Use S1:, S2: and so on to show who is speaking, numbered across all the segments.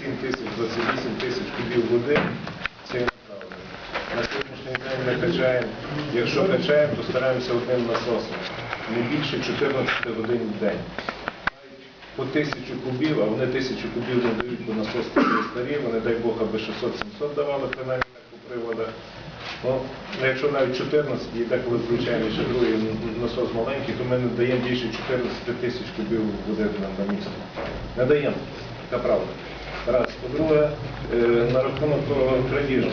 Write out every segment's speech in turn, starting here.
S1: 27 тисяч, 28 тисяч кубів води, це неправда. На сьогоднішній день ми качаємо, якщо качаємо, то стараємося одним насосом. Не більше 14 годин в день. По тисячу кубів, а вони тисячу кубів не дають, бо насос такий старі, вони, дай Бог, аби 600-700 давали, принаймні у приводах. Ну, якщо навіть 14, і деколи включаємо ще другий насос маленький, то ми не даємо більше 14 тисяч кубів води на, місто. Не даємо, така правда. Раз. По-друге, е, на рахунок крадіжок.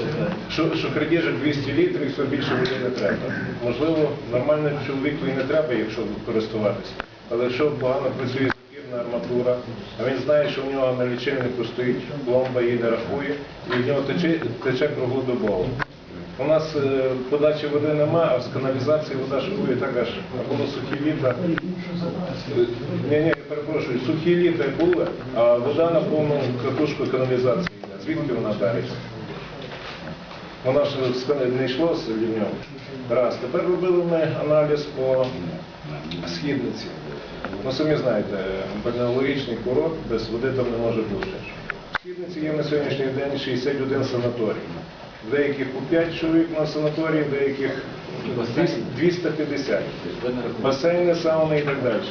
S1: Що, що крадіжок 200 літрів, все більше води не треба. Можливо, нормальному чоловіку і не треба, якщо користуватися. Але якщо погано працює запірна арматура, а він знає, що в нього на лічильнику стоїть пломба і не рахує, і в нього тече, тече круглодобово. У нас е, подачі води нема, а з каналізації вода шкує так аж а сухі літа. Ні, ні, перепрошую, сухі літа були, а вода на повну катушку каналізації. йде. Звідки вона береться? Вона ж не йшло з лівньом. Раз. Тепер робили ми аналіз по східниці. Ну, самі знаєте, бальнеологічний курорт без води там не може бути. В східниці є на сьогоднішній день 61 санаторій. Деяких по 5 чоловік на санаторії, деяких 250. Басейни, сауни і так далі.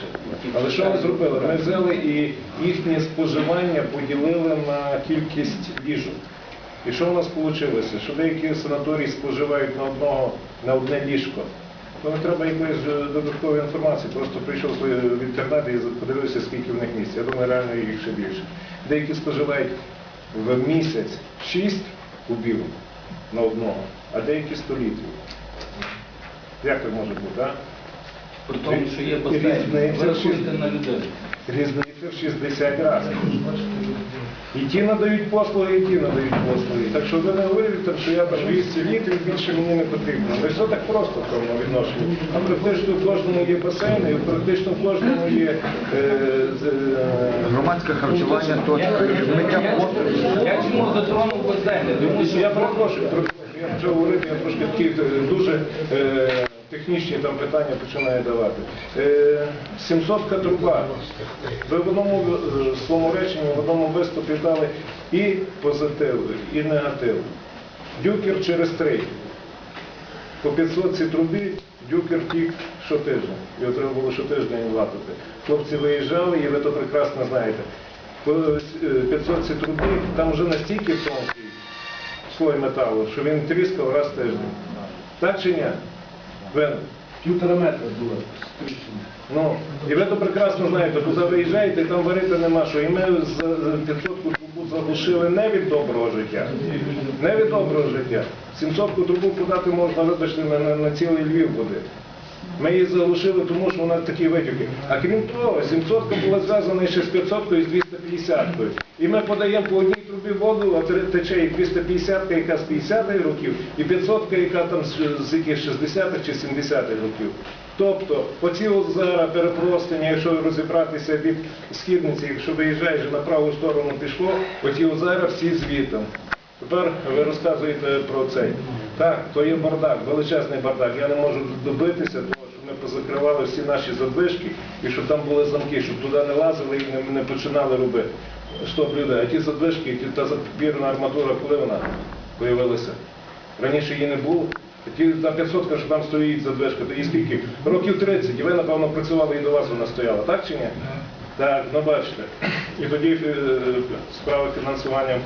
S1: Але що ми зробили? Ми взяли і їхнє споживання поділили на кількість ліжок. І що в нас вийшло? Що деякі санаторії споживають на одного на одне ліжко. То не треба якоїсь е, додаткової інформації. Просто прийшов в інтернет і подивився, скільки в них місць. Я думаю, реально їх ще більше. Деякі споживають в місяць 6 кубів на одного, а деякі 100 літрів. Як так може бути, а?
S2: При тому, що є басейн, ви рахуєте на людей.
S1: Різниця в 60 разів. І ті надають послуги, і ті надають послуги. Так що ви не говорите, що я там 200 літрів, більше мені не потрібно. Не все так просто в тому відношенні. А практично в кожному є басейн, і практично в кожному є е, е,
S3: Громадське харчування, точка, миття посуду.
S2: Я чому затронув басейни? Тому що
S1: Я перепрошую, перепрошую, я почав говорити, я трошки такі е, дуже е, технічні там питання починаю давати. Е, 700 труба. Ви в одному е, своєму реченні, в одному виступі дали і позитив, і негатив. Дюкер через три. По 500 ці трубі дюкер тік щотижня. Його треба було щотижня латити. Хлопці виїжджали, і ви то прекрасно знаєте. По е, 500 ці трубі там вже настільки тонкий слой металу, що він тріскав раз в тиждень. Так чи ні? Вен?
S4: Півтора метра було.
S1: Ну, і ви то прекрасно знаєте, куди виїжджаєте, там варити нема що. І ми з 500 трубу заглушили не від доброго життя. Не від доброго життя. 700 трубу подати можна, вибачте, на, на, на цілий Львів води. Ми її заглушили, тому що вона такі витоки. А крім того, 700 була зв'язана ще з 500 і з 250. І ми подаємо по одній трубі воду, а тече і 250, яка з 50-х років, і 500, яка там з, яких 60-х чи 70-х років. Тобто, оці озера, перепростення, якщо розібратися від східниці, якщо виїжджаєш на праву сторону пішло, оці озера всі звітом. Тепер ви розказуєте про цей. Так, то є бардак, величезний бардак. Я не можу добитися того, ми позакривали всі наші задвижки і щоб там були замки, щоб туди не лазили і не, починали робити. Стоп, люди, а ті задвижки, ті- та запірна арматура, коли вона появилася? Раніше її не було. Ті за 500, що там стоїть задвижка, то їй скільки? Років 30, і ви, напевно, працювали і до вас вона стояла, так чи ні? Так, ну бачите. І тоді е, справа фінансування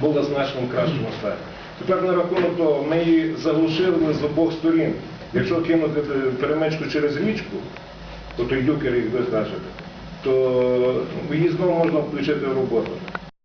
S1: була значно в кращому стані. Тепер на рахунок того, ми її заглушили з обох сторін. Якщо кинути е, перемичку через річку, то й дюкер, їх визначити, то її знову можна включити в роботу.